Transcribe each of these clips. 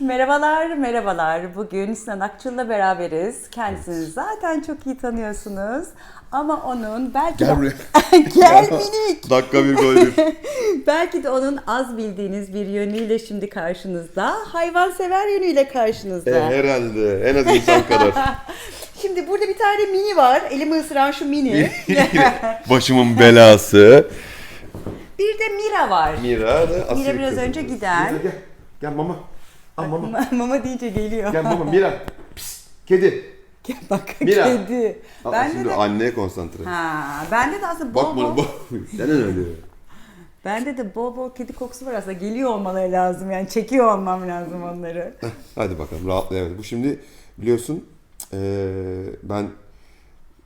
Merhabalar, merhabalar. Bugün Sinan Akçıl'la beraberiz. Kendisini zaten çok iyi tanıyorsunuz. Ama onun belki Gel de... Gel minik. Dakika bir gol bir. belki de onun az bildiğiniz bir yönüyle şimdi karşınızda. Hayvansever yönüyle karşınızda. E, herhalde. En az insan kadar. Şimdi burada bir tane mini var. Elimi ısıran şu mini. Başımın belası. bir de Mira var. Mira da asil Mira biraz kızım. önce giden. Mira gel. Gel mama. Al mama. Mama deyince geliyor. Gel mama. Mira. Pis. Kedi. Bak Mira. kedi. Aa, Bende şimdi de... anneye konsantre. Ha, bende de aslında bol Bak bana bol, bak. Neden öyle? bende de bol bol kedi kokusu var aslında. Geliyor olmaları lazım yani çekiyor olmam lazım onları. Hadi bakalım rahatla evet. Bu şimdi biliyorsun eee, ben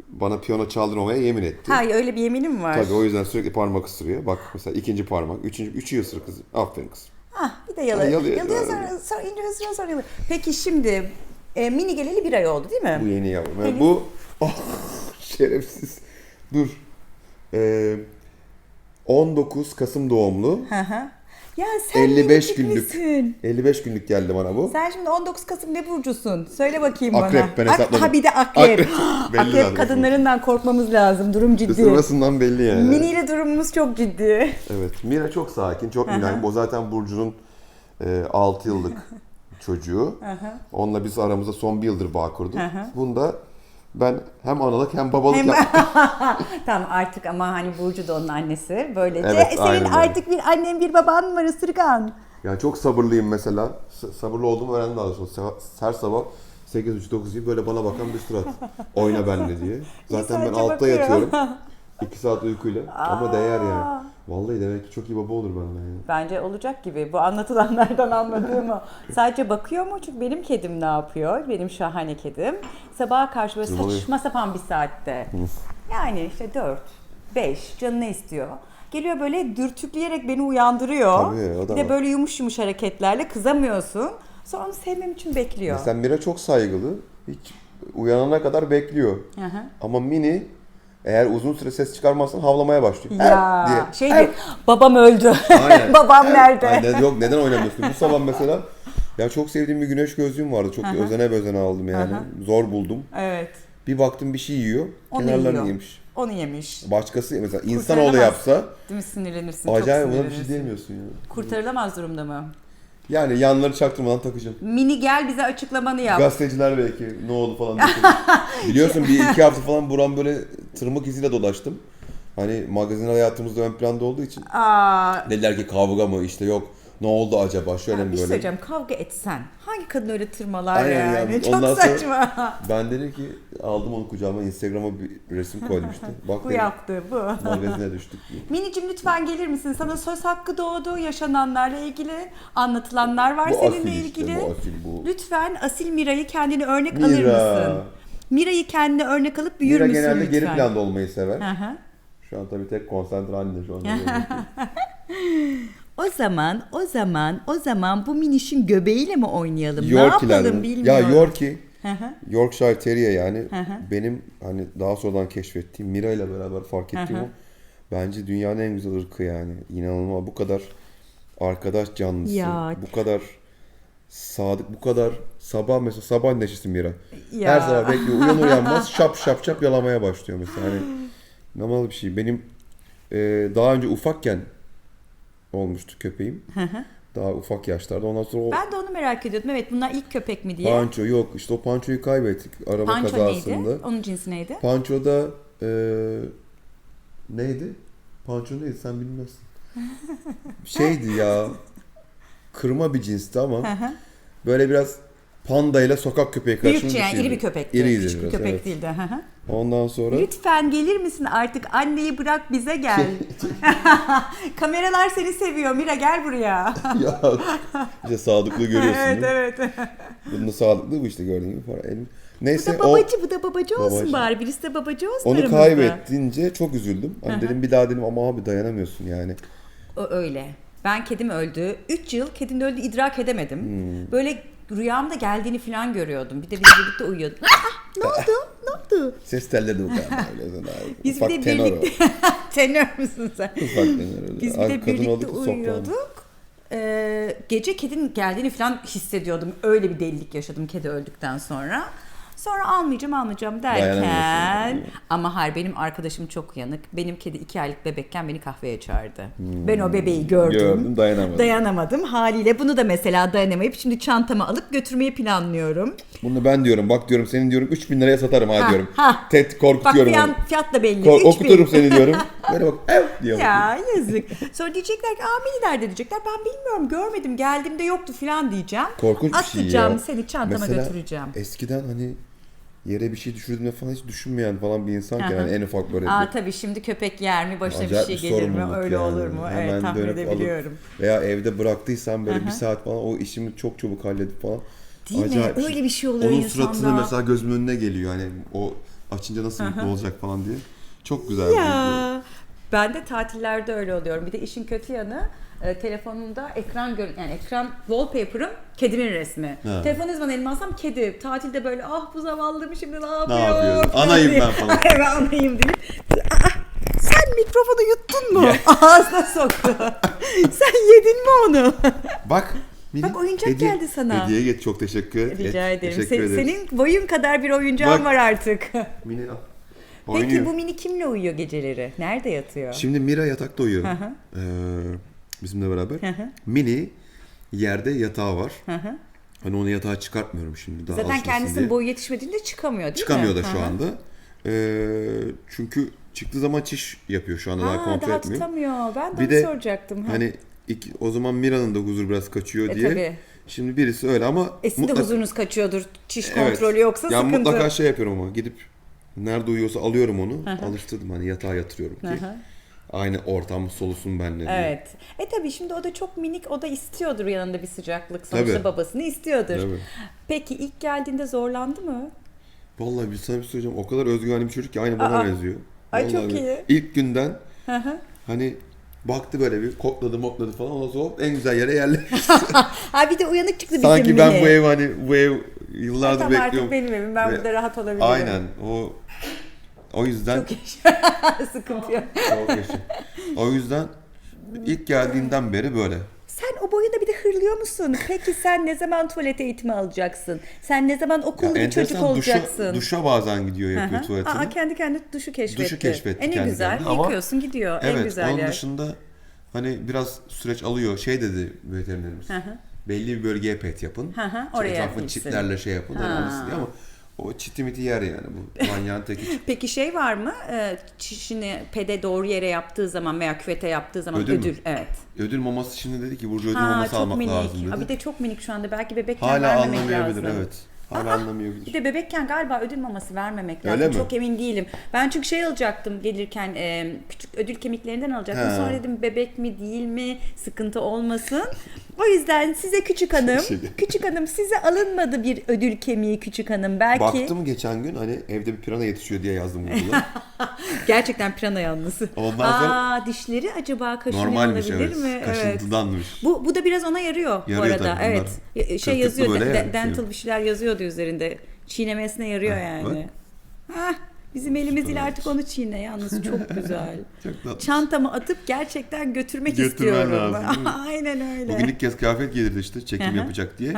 bana piyano çaldırmamaya yemin etti. Ha öyle bir yeminim var. Tabii o yüzden sürekli parmak ısırıyor. Bak mesela ikinci parmak, üçüncü, üçü ısır kızım. Aferin kızım. Ah bir de yalıyor. Ha, yalıyor. Yalıyor sonra, sonra ince ısırıyor sonra yalıyor. Peki şimdi e, mini geleli bir ay oldu değil mi? Bu yeni yavrum. Henüz- bu oh, şerefsiz. Dur. Ee, 19 Kasım doğumlu. Hı hı. Ya sen 55 minicik günlük. misin? 55 günlük geldi bana bu. Sen şimdi 19 Kasım ne burcusun? Söyle bakayım Akrep, bana. ben Ak- hesapladım. Ha bir de akrep. Akrep. Akrep kadınlarından korkmamız lazım. Durum ciddi. Isırmasından belli yani. Mini ile durumumuz çok ciddi. Evet. Mira çok sakin, çok mülayim. O zaten Burcu'nun e, 6 yıllık çocuğu. Onunla biz aramızda son bir yıldır bağ kurduk. Bunda ben hem analık hem babalık Hem- yaptım. tamam artık ama hani Burcu da onun annesi. Böylece Evet, senin aynen öyle. artık bir annen bir baban var ısırgan. Yani çok sabırlıyım mesela. Sabırlı olduğumu öğrendim daha sonra. Her sabah 8.30-9 gibi böyle bana bakan bir surat. Oyna benimle diye. Zaten ben altta yatıyorum. 2 saat uykuyla. Ama değer yani. Vallahi demek ki çok iyi baba olur benden yani. Bence olacak gibi. Bu anlatılanlardan anladığım o. Sadece bakıyor mu? Çünkü benim kedim ne yapıyor? Benim şahane kedim. Sabaha karşı böyle saçma sapan bir saatte. Yani işte 4, 5 canı ne istiyor? Geliyor böyle dürtükleyerek beni uyandırıyor. Tabii, o da bir de var. böyle yumuş yumuş hareketlerle kızamıyorsun. Sonra onu sevmem için bekliyor. Mesela Mira çok saygılı. Hiç uyanana kadar bekliyor. Hı hı. Ama Mini eğer uzun süre ses çıkarmazsan havlamaya başlıyor. Ya diye. şey diyor, babam öldü. Aynen. babam nerede? Ay, ne- yok neden oynamıyorsun? Bu sabah mesela ya çok sevdiğim bir güneş gözlüğüm vardı. Çok özene bezene aldım yani. Zor buldum. Evet. Bir baktım bir şey yiyor. Onu kenarlarını yiyor. yemiş. Onu yemiş. Başkası mesela insanoğlu Kurtaramaz. yapsa Değil mi sinirlenirsin? acayip çok buna bir şey sinirlenirsin. diyemiyorsun ya. Kurtarılamaz durumda mı? Yani yanları çaktırmadan takacağım. Mini gel bize açıklamanı yap. Gazeteciler belki ne oldu falan diye. Biliyorsun bir iki hafta falan buram böyle tırmık iziyle dolaştım. Hani magazin hayatımızda ön planda olduğu için. Aa, Dediler ki kavga mı işte yok ne oldu acaba şöyle bir mi şey böyle. söyleyeceğim. Kavga etsen hangi kadın öyle tırmalar Aynen yani? yani. Çok Ondan sonra- saçma. Ben dedim ki aldım onu kucağıma Instagram'a bir resim koydum işte. Bak bu dedim, yaptı bu. magazine düştük. Minicim lütfen gelir misin? Sana söz hakkı doğdu. Yaşananlarla ilgili anlatılanlar var Bu seninle asil işte, ilgili. bu asil bu. Lütfen Asil Mira'yı kendine örnek alır mısın? Mira'yı kendine örnek alıp büyür Mira müsün genelde lütfen? geri planda olmayı sever. Hı hı. Şu an tabii tek konsantre anne şu an. O zaman, o zaman, o zaman bu minişin göbeğiyle mi oynayalım? ne Yorkie'ler. yapalım Ya bilmiyorum. Yorkie, Hı hı. Yorkshire Terrier yani benim hani daha sonradan keşfettiğim Mira ile beraber fark ettiğim o. Bence dünyanın en güzel ırkı yani. İnanılmaz bu kadar arkadaş canlısı, Ya. bu kadar sadık, bu kadar sabah mesela sabah neşesi Mira. Ya. Her sabah bekliyor. Uyan uyanmaz şap şap şap yalamaya başlıyor mesela. Hani normal bir şey. Benim e, daha önce ufakken olmuştu köpeğim. Daha ufak yaşlarda. Ondan sonra o Ben de onu merak ediyordum. Evet bunlar ilk köpek mi diye. Panço yok. işte o Panço'yu kaybettik araba Panço kazasında. neydi? Onun cinsi neydi? Panço da e, neydi? Panço neydi sen bilmezsin. Şeydi ya. Kırma bir cinsti ama böyle biraz panda ile sokak köpeği karışımı Büyükçe yani iri bir köpekti. İriydi Küçük bir biraz, köpek evet. değildi. Ondan sonra Lütfen gelir misin artık? Anneyi bırak bize gel. Kameralar seni seviyor. Mira gel buraya. ya işte sadıklığı görüyorsun evet değil mi? evet. Bunun da sadıklığı bu işte gördüğün gibi. Falan. Elim- Bu Neyse da o babacı, bu da babacı olsun Babacı. bari. Birisi de babacı olsun onu aramızda. kaybettince çok üzüldüm. Hani dedim bir daha dedim ama abi dayanamıyorsun yani. O öyle. Ben kedim öldü. 3 yıl kedim öldü idrak edemedim. Hmm. Böyle rüyamda geldiğini falan görüyordum. Bir de biz birlikte uyuyorduk. Ne oldu? Ne oldu? Ses telleri de bu kadar öyle. abi. Biz Ufak bir de tenor birlikte... Tenör müsün sen? Ufak tenor öyle. Biz bir de kadın birlikte olduk onu. uyuyorduk. e, gece kedinin geldiğini falan hissediyordum. Öyle bir delilik yaşadım kedi öldükten sonra. Sonra almayacağım almayacağım derken ama hayır benim arkadaşım çok uyanık. Benim kedi iki aylık bebekken beni kahveye çağırdı. Ben o bebeği gördüm. Gördüm, dayanamadım. Dayanamadım. Haliyle bunu da mesela dayanamayıp şimdi çantama alıp götürmeyi planlıyorum. Bunu ben diyorum bak diyorum senin diyorum 3000 liraya satarım ha, Ha, diyorum. ha. Tet Bak korkutuyorum onu. fiyat, fiyat da belli. Kor- 3000. okuturum seni diyorum. Böyle bak ev diyor. Ya yazık. Sonra diyecekler ki aa Mini nerede diyecekler. Ben bilmiyorum görmedim geldiğimde yoktu falan diyeceğim. Korkunç bir şey ya. Atacağım seni çantama Mesela götüreceğim. eskiden hani yere bir şey düşürdüğümde falan hiç düşünmeyen falan bir insanken Hı hı. hani en ufak böyle Aa bir tabii şimdi köpek yer mi başına acayip bir bir şey gelir mi öyle yani. olur mu? Hemen evet tahmin edebiliyorum. veya evde bıraktıysam böyle Hı bir saat falan o işimi çok çabuk halledip falan. Değil mi? Öyle bir şey oluyor Onun insanda. suratını mesela gözümün önüne geliyor hani o açınca nasıl mutlu olacak falan diye. Çok güzel bir. Ya ben de tatillerde öyle oluyorum. Bir de işin kötü yanı e, telefonumda ekran gör yani ekran wallpaper'ım kedimin resmi. Ha. Telefonu ne zaman elime alsam kedi. Tatilde böyle ah bu zavallım şimdi ne yapıyor? yapıyor? falan Anayım diye. ben falan. evet anayım diye. Aa, sen mikrofonu yuttun mu? Ağzına soktu. sen yedin mi onu? Bak Bak oyuncak geldi sana. Hediye get çok teşekkür Rica et- ederim. Teşekkür Se- ederiz. senin boyun kadar bir oyuncağın Bak. var artık. Mini al. Peki Oynuyor. bu mini kimle uyuyor geceleri? Nerede yatıyor? Şimdi Mira yatakta uyuyor. Ee, bizimle beraber. Hı hı. Mini yerde yatağı var. Hı hı. Hani onu yatağa çıkartmıyorum şimdi daha Zaten kendisinin diye. boyu yetişmediğinde çıkamıyor değil Çıkamıyor mi? da şu Hı hı. anda. Ee, çünkü çıktığı zaman çiş yapıyor şu anda daha Ha, kontrol daha etmiyor. tutamıyor. Ben de Bir onu de soracaktım. Ha. Hani iki, o zaman Mira'nın da huzur biraz kaçıyor E, diye. tabii. Şimdi birisi öyle ama E sizin de mutlaka- huzurunuz kaçıyordur. Çiş Evet. kontrolü yoksa ya sıkıntı. mutlaka şey yapıyorum ama gidip nerede uyuyorsa alıyorum onu. Alıştırdım hani yatağa yatırıyorum ki. Hı hı. Aynı ortam solusun benle diye. Evet. E tabii şimdi o da çok minik, o da istiyordur yanında bir sıcaklık. Sonuçta Tabii. babasını istiyordur. Tabii. Peki ilk geldiğinde zorlandı mı? Vallahi bir sana bir şey söyleyeceğim. O kadar özgüvenli bir çocuk ki aynı bana Aa. benziyor. Ay, Vallahi çok bir- iyi. İlk günden hani baktı böyle bir kokladı mokladı falan. Ondan sonra en güzel yere yerleşti. ha bir de uyanık çıktı bizim Sanki ben mini. bu ev hani bu ev yıllardır Tamam artık bekliyorum. benim evim. Ben Ve- burada rahat olabilirim. Aynen. O o yüzden Çok yaşa. Sıkıntı yok. çok yaşa. O yüzden ilk geldiğinden beri böyle. Sen o boyunda bir de hırlıyor musun? Peki sen ne zaman tuvalet eğitimi alacaksın? Sen ne zaman okullu bir çocuk enteresan, olacaksın? Duşa, duşa bazen gidiyor yapıyor hı. tuvaletini. Aa, kendi kendine duşu keşfetti. Duşu keşfetti En kendi güzel. kendine ama- Yıkıyorsun gidiyor. en Evet, güzel onun yer. dışında hani biraz süreç alıyor. Şey dedi veterinerimiz. Hı hı. Belli bir bölgeye pet yapın. Hı hı, İşte oraya etrafını gitsin. çitlerle şey yapın. Ha. Hani diye ama o çiti miti yer yani bu manyağın teki. Peki şey var mı? Ee, çişini pede doğru yere yaptığı zaman veya küvete yaptığı zaman Ödül ödül. Evet. Ödül maması şimdi dedi ki Burcu ödül Ha maması çok almak minik. lazım dedi. bir de çok minik şu anda. Belki bebekken Hala vermemek anlamayabilir lazım. evet. Hala anlamayabilir. Bir de bebekken galiba ödül maması vermemek lazım. Öyle mi? Çok emin değilim. Ben çünkü şey alacaktım gelirken e, küçük ödül kemiklerinden alacaktım. He. Sonra dedim bebek mi değil mi sıkıntı olmasın. O yüzden size küçük hanım, Şey- küçük hanım size alınmadı bir ödül kemiği küçük hanım. Belki Baktım geçen gün hani evde bir pirana yetişiyor diye yazdım Google'a. gerçekten pirana yalnız. Ondan sonra- Aa dişleri acaba kaşınıyor Normalmiş olabilir evet. mi? Evet. Kaşıntıdanmış. Bu, bu da biraz ona yarıyor, bu Yarıyor arada. tabii evet. bunlar. Şey yazıyor, dental benim. bir şeyler yazıyordu üzerinde. Çiğnemesine yarıyor Ha, yani. Hah, bizim elimiz ile artık onu çiğne yalnız çok güzel. Çok tatlı. Çantamı atıp gerçekten götürmek Götürmen istiyorum. lazım? Aynen Bugün ilk kez kıyafet giydirdi işte çekim yapacak diye.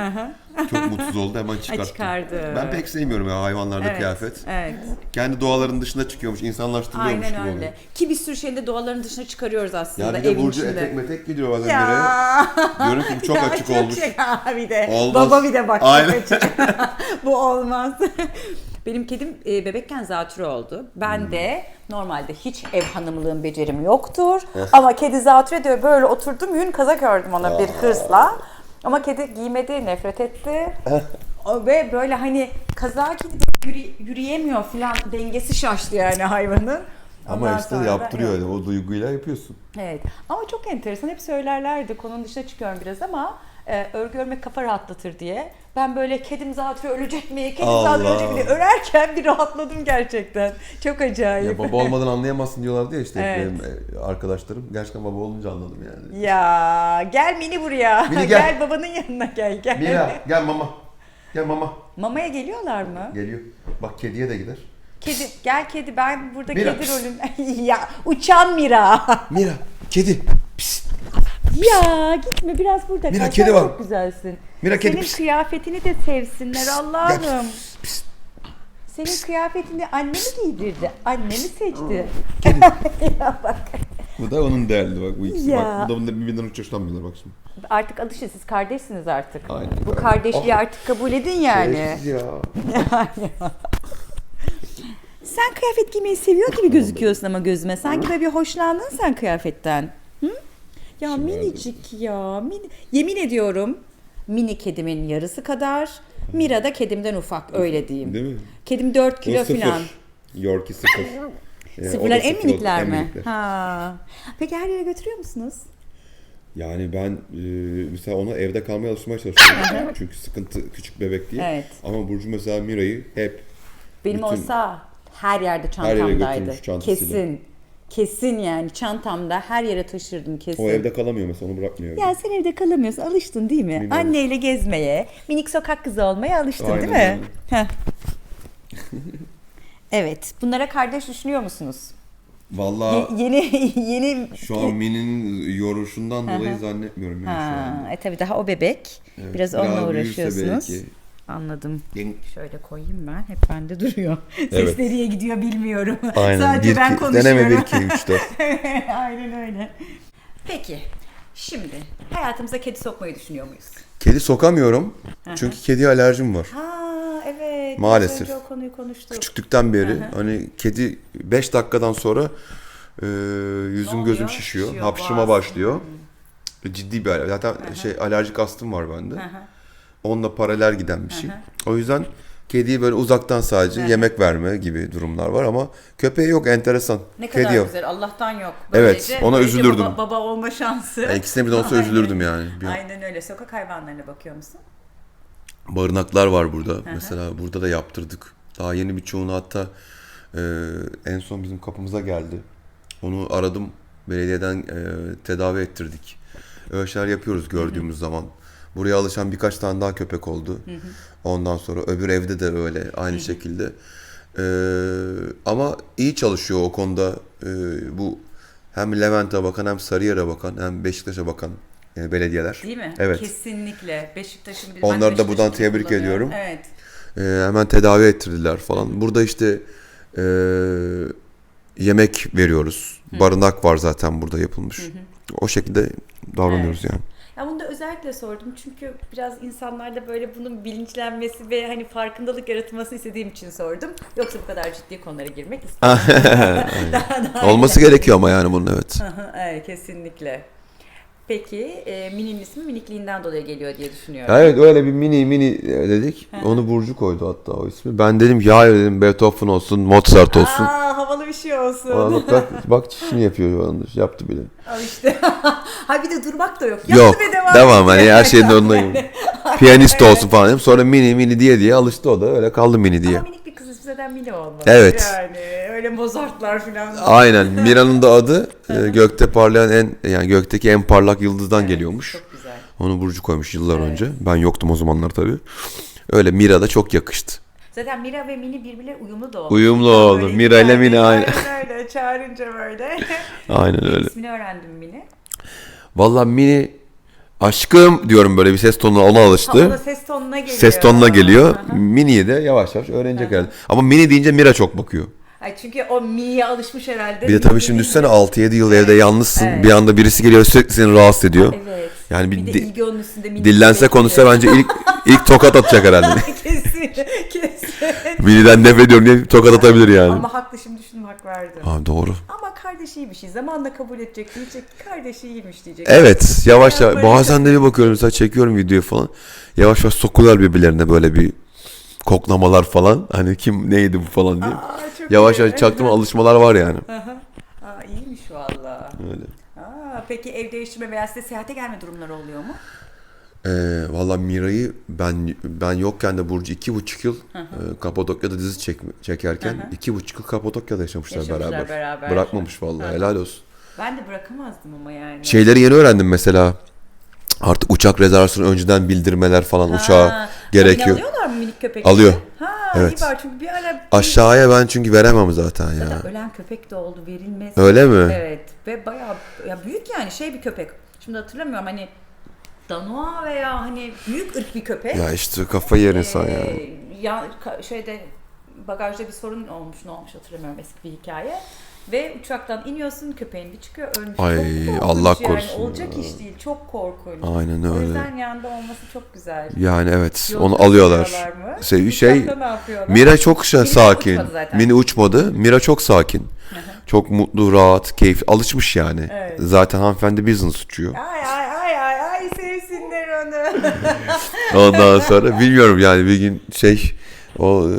Çok mutsuz oldu hemen çıkarttı. çıkardı. Ben pek sevmiyorum ya hayvanlarda evet, kıyafet. Evet. Kendi doğalarının dışına çıkıyormuş, insanlaştırılıyormuş gibi Aynen oluyor. öyle. Ki bir sürü şeyin de doğaların dışına çıkarıyoruz aslında Ya bir de evin Burcu içinde. etek metek gidiyor bazen. Ya. Diyorum ki bu çok Ya açık olmuş. Şey, ha, bir de Olmaz. baba bir de bak Aynen. Bu olmaz. Benim kedim e, bebekken zatürre oldu. Ben Hmm. de normalde hiç ev hanımlığın becerim yoktur. Ama kedi zatürre diyor böyle oturdum yün kazak ördüm ona bir hırsla. Ama kedi giymedi, nefret etti. O Ve böyle hani kazağa gidip yürü- yürüyemiyor falan dengesi şaştı yani hayvanın. Ama Ondan işte sonra da yaptırıyor öyle, o duyguyla yapıyorsun. Evet ama çok enteresan hep söylerlerdi konunun dışına çıkıyorum biraz ama e, örgü örmek kafa rahatlatır diye. Ben böyle kedim zatürre ölecek mi, kedim Allah. zatürre ölecek mi diye örerken bir rahatladım gerçekten. Çok acayip. Ya baba olmadan anlayamazsın diyorlardı ya işte Evet. benim e, arkadaşlarım. Gerçekten baba olunca anladım yani. Ya gel Mini buraya. Mini gel. gel. babanın yanına gel gel. Mira gel mama. Gel mama. Mamaya geliyorlar mı? Geliyor. Bak kediye de gider. Kedi gel kedi ben burada Mira. kedi rolün. ya uçan Mira. Mira kedi. Pis. Ya gitme biraz burada Mira, kal. kedi Sen var. Çok güzelsin. Mira, kedi Senin pis. kıyafetini de sevsinler Allah'ım. Senin kıyafetini anne mi giydirdi? Anne mi seçti? ya bak. Bu da onun derdi bak bu ikisi. Ya. Bak bu da bunlar birbirinden hiç hoşlanmıyorlar bak şimdi. Artık alışın siz kardeşsiniz artık. Aynen. Bu kardeşliği artık kabul edin yani. Şerefsiz ya. Sen kıyafet giymeyi seviyor gibi gözüküyorsun ama gözüme. Sanki böyle bir hoşlandın sen kıyafetten. Ya minicik ya. Mini... Yemin ediyorum mini kedimin yarısı kadar. Mira da kedimden ufak öyle diyeyim. Değil mi? Kedim 4 Bu kilo falan. Yorkie sıfır. Ee, Sıfırlar en minikler en mi? minikler. Ha. Peki her yere götürüyor musunuz? Yani ben e, mesela ona evde kalmaya alışmaya çalışıyorum. Çünkü sıkıntı küçük bebek diye. Evet. Ama Burcu mesela Mira'yı hep Benim Bütün- olsa her yerde yere çantamdaydı. götürmüş çantasıyla. kesin. Kesin yani çantamda her yere taşırdım kesin. o evde kalamıyor mesela onu bırakmıyor. Ya sen evde kalamıyorsun. Alıştın değil mi? Bilmiyorum. Anneyle gezmeye, minik sokak kızı olmaya alıştın Aynen değil mi? Heh. evet. Bunlara kardeş düşünüyor musunuz? Vallahi Ye- yeni yeni şu an Min'in yoruşundan dolayı zannetmiyorum yani şu Ha, anda. e tabii daha o bebek. Evet, Biraz onunla uğraşıyorsunuz. belki. Anladım. Yeni- Şöyle koyayım ben. Hep bende duruyor. Ses Evet. nereye gidiyor bilmiyorum. Aynen. Sadece bir, ben iki- konuşuyorum. deneme 1 2 3 4. Aynen öyle. Peki. Şimdi hayatımıza kedi sokmayı düşünüyor muyuz? Kedi sokamıyorum. Çünkü kediye alerjim var. Ha evet. Maalesef. O konuyu konuştuk. Küçüklükten beri hani kedi 5 dakikadan sonra e, yüzüm Ne gözüm oluyor? şişiyor. Şişiyor, Hapşırma başlıyor. Ciddi bir alerji. Zaten şey alerjik astım var bende. Onunla paralel giden bir şey. O yüzden kediyi böyle uzaktan sadece yemek verme gibi durumlar var ama köpeği yok enteresan. Ne kadar Kedi yok. güzel. Allah'tan yok. Evet, ona böylece üzülürdüm. Baba, baba olma şansı. Yani ikisine birden olsa Aynen. üzülürdüm yani. Bir Aynen öyle. Sokak hayvanlarına bakıyor musun? barınaklar var burada. Mesela burada da yaptırdık. Daha yeni birçoğunu hatta e, en son bizim kapımıza geldi. Onu aradım. Belediyeden e, tedavi ettirdik. Öyle şeyler yapıyoruz gördüğümüz zaman. Buraya alışan birkaç tane daha köpek oldu. Ondan sonra öbür evde de öyle aynı şekilde. E, ama iyi çalışıyor o konuda. E, bu hem Levent'e bakan hem Sarıyer'e bakan hem Beşiktaş'a bakan e, belediyeler. Değil mi? Evet. Kesinlikle. Beşiktaş'ın bir Onları da buradan tebrik ediyorum. Evet. Ee, hemen tedavi ettirdiler falan. Burada işte e, yemek veriyoruz. Barınak var zaten burada yapılmış. O şekilde davranıyoruz yani. Ya özellikle sordum çünkü biraz insanlarda böyle bunun bilinçlenmesi ve hani farkındalık yaratılması istediğim için sordum. Yoksa bu kadar ciddi konulara girmek istemiyorum. daha, daha Olması gerekiyor ama yani bunun evet. evet kesinlikle. Peki e, Mini'nin ismi minikliğinden dolayı geliyor diye düşünüyorum. Evet öyle bir mini mini dedik. Onu Burcu koydu hatta o ismi. Ben dedim hayır dedim Beethoven olsun, Mozart olsun. Aa havalı bir şey olsun. Ona bak, bak, çişini yapıyor şu anda. Yaptı bile. Al işte. ha bir de durmak da yok. Yok. Yaptı ve devam, Devam hani her şeyin önündeyim. Piyanist olsun falan. Sonra mini mini diye diye alıştı o da öyle kaldı mini diye. Ama minik bir kız zaten mini olmalı. Evet. Yani öyle Mozartlar falan. Aynen. Mira'nın da adı e, gökte parlayan en yani gökteki en parlak yıldızdan geliyormuş. Çok güzel. Onu Burcu koymuş yıllar önce. Ben yoktum o zamanlar tabii. Öyle Mira da çok yakıştı. Zaten Mira ve Mini birbirine uyumlu da oldu. Uyumlu Böyle oldu. Mira ile Mini aynı. Aynen öyle. Çağırınca böyle. Aynen öyle. İsmini öğrendim Mini. Vallahi Mini aşkım diyorum böyle bir ses tonuna ona Ha, o da alıştı. ses tonuna geliyor. Ses tonuna geliyor. Mini'yi de yavaş yavaş öğrenecek herhalde. Ama Mini deyince Mira çok bakıyor. Ay çünkü o Mini'ye alışmış herhalde. Bir de tabii şimdi düşünsene 6-7 yıl evde yalnızsın. evet. Bir anda birisi geliyor sürekli seni rahatsız ediyor. Evet. Yani bir bir de ilgi onun üstünde. Dillense konuşsa bence ilk ilk tokat atacak herhalde. kesin. Kesin. Mini'den nefret ediyorum diye tokat atabilir yani. Ama haklı şimdi düşündüm hak verdim. Abi doğru. Ama kardeşi iyi bir şey. Zamanla kabul edecek diyecek. Kardeşi iyiymiş diyecek. Evet yavaş Ya yavaş. böyle- Bazen de bir bakıyorum mesela çekiyorum videoyu falan. Yavaş yavaş sokular birbirlerine böyle bir koklamalar falan. Hani kim neydi bu falan diye. Aa, çok Yavaş iyi. yavaş çaktırma alışmalar var yani. Aa, iyiymiş valla. Öyle. Aa, peki ev değiştirme veya size seyahate gelme durumları oluyor mu? Ee, Valla Mira'yı ben ben yokken de Burcu iki buçuk yıl e, Kapadokya'da dizi çek, çekerken iki buçuk yıl Kapadokya'da yaşamışlar, Yaşamışlar beraber. beraber. Bırakmamış vallahi helal olsun. Ben de bırakamazdım ama yani. Şeyleri yeni öğrendim mesela. Artık uçak rezervasyonu önceden bildirmeler falan Ha, uçağa gerekiyor. Alıyorlar mı minik köpekleri? Alıyor. Ha Evet. iyi var çünkü bir ara Aşağıya ben çünkü veremem zaten ya. Zaten ölen köpek de oldu verilmez. Öyle mi? Evet ve bayağı ya büyük yani şey bir köpek. şimdi hatırlamıyorum hani Danoa veya hani büyük ırk bir köpek. Ya işte kafayı yer insan ya. Ee, ya şeyde bagajda bir sorun olmuş ne olmuş hatırlamıyorum eski bir hikaye. Ve uçaktan iniyorsun köpeğin bir çıkıyor ölmüş. Ay, Çok Allah yani. korusun Olacak ya. iş değil çok korkunç. Aynen O öyle. yüzden yanında olması çok güzel. Yani evet Yolda onu alıyorlar. Şey, şey? Mira çok şey, Mini sakin. uçmadı zaten. Mini uçmadı. Mira çok sakin. Çok mutlu, rahat, keyifli. Alışmış yani. Evet. Zaten hanımefendi business uçuyor. Ay ay. Ondan sonra bilmiyorum yani bir gün şey o e,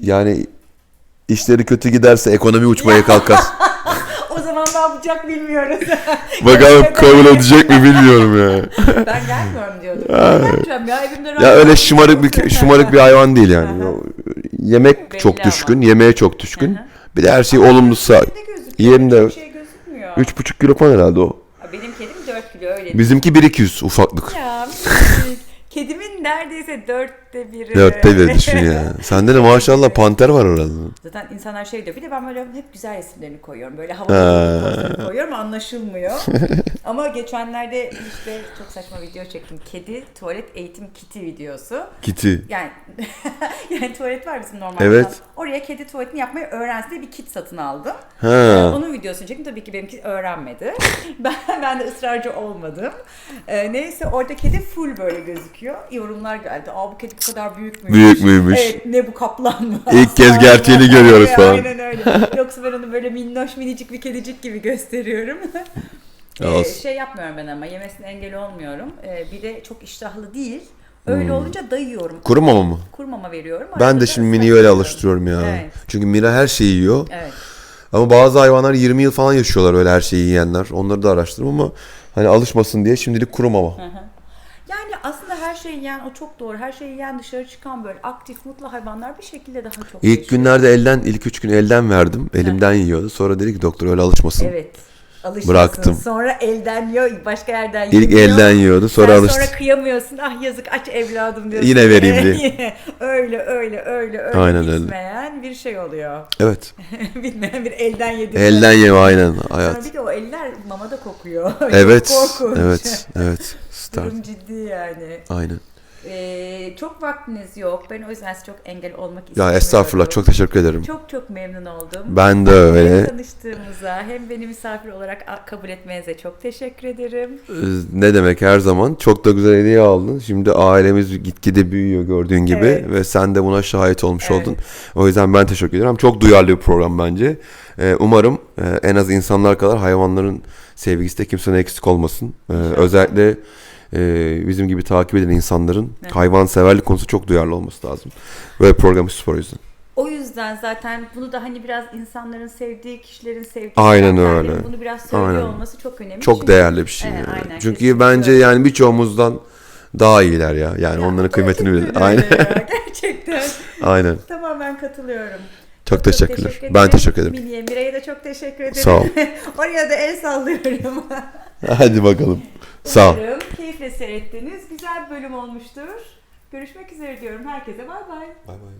yani işleri kötü giderse ekonomi uçmaya kalkar. o zaman ne yapacak bilmiyoruz. Bakalım kabul edecek mi bilmiyorum ya. ben gelmiyorum diyordum. Yapacağım ya evimde Ya öyle şımarık bir şımarık bir hayvan değil yani. Yemek Belli çok ama. düşkün, yemeğe çok düşkün. Bir de her şey olumlusa. Hiçbir şey gözükmüyor. 3,5 kilo falan herhalde o. Benim kedim 4 kilo öyle. Bizimki 1-200 ufaklık. Ya minicik. Kedimin neredeyse dörtte biri. Dörtte bir düşün ya. Sende de maşallah panter var orada. Zaten insanlar şey diyor. Bir de ben böyle hep güzel resimlerini koyuyorum. Böyle Ha. havalı koyuyorum anlaşılmıyor. Ama geçenlerde işte çok saçma video çektim. Kedi tuvalet eğitim kiti videosu. Kiti. Yani yani tuvalet var bizim normalde. Evet. Oraya kedi tuvaletini yapmayı öğrensin diye bir kit satın aldım. Ha. Onun videosunu çektim. Tabii ki benimki öğrenmedi. ben, ben de ısrarcı olmadım. Ee, neyse orada kedi full böyle gözüküyor. Yorumlar geldi. Aa bu kedi bu kadar büyük müymüş? Büyük müymüş? Evet ne bu kaplan mı? İlk kez gerçeğini görüyoruz falan. Aynen öyle. Yoksa ben onu böyle minnoş minicik bir kedicik gibi gösteriyorum. Ee, şey yapmıyorum ben ama yemesine engel olmuyorum. Ee, bir de çok iştahlı değil. Öyle olunca dayıyorum. Kuru mama mı? Kuru mama veriyorum. Hmm. Ben de şimdi Mini'yi öyle alıştırıyorum ya. Evet. Çünkü Mira her şeyi yiyor. Evet. Ama bazı hayvanlar 20 yıl falan yaşıyorlar öyle her şeyi yiyenler. Onları da araştırdım ama hani alışmasın diye şimdilik kuru mama. Yani aslında şeyi yiyen o çok doğru. Her şeyi yiyen dışarı çıkan böyle aktif mutlu hayvanlar bir şekilde daha çok İlk yaşıyor. günlerde elden, ilk üç gün elden verdim. Elimden yiyordu. Sonra dedi ki doktor öyle alışmasın. Evet. Alışıyorsun. Bıraktım. Sonra elden yiyor, başka yerden İlk yemiyor. elden yiyordu. Sonra alıştı. sonra kıyamıyorsun. Ah yazık aç evladım diyorsun. Yine vereyim diye. öyle öyle öyle öyle Aynen öyle. bir şey oluyor. Evet. Bitmeyen bir elden yedim. Elden yeme aynen hayat. bir de o eller mamada kokuyor. Çok Evet. korkunç. Evet. Evet. Start. Durum ciddi yani. Aynen. Ee, çok vaktiniz yok. Ben o yüzden çok engel olmak Ya istemiyorum. estağfurullah çok teşekkür ederim. Çok çok memnun oldum. Ben de Hem öyle. tanıştığımıza hem beni misafir olarak kabul etmenize çok teşekkür ederim. Ee, Ne demek her zaman. Çok da güzel hediye aldın. Şimdi ailemiz gitgide büyüyor gördüğün gibi Evet. ve sen de buna şahit olmuş Evet. oldun. O yüzden ben teşekkür ederim. Çok duyarlı bir program bence. Ee, umarım e, en az insanlar kadar hayvanların sevgisi de kimsenin eksik olmasın. Ee, özellikle e, bizim gibi takip eden insanların Evet. hayvan severlik konusu çok duyarlı olması lazım. Böyle program spor yüzden. O yüzden zaten bunu da hani biraz insanların sevdiği kişilerin sevdiği Aynen öyle. Bunu biraz söylüyor Aynen. olması çok önemli. Çok Çünkü- değerli bir şey. Evet, yani. aynen, Çünkü kesinlikle bence öyle. yani birçoğumuzdan daha iyiler ya. Yani Ya, onların kıymetini bilir. Aynen. ya, gerçekten. Aynen. Tamamen katılıyorum. Çok teşekkürler. teşekkür Ben teşekkür ederim. Mini'ye, Miray'a da çok teşekkür ederim. Sağ ol. Oraya da el sallıyorum. Hadi bakalım. Sağ ol. Umarım keyifle seyrettiniz. Güzel bir bölüm olmuştur. Görüşmek üzere diyorum. Herkese bay bay. Bay bay.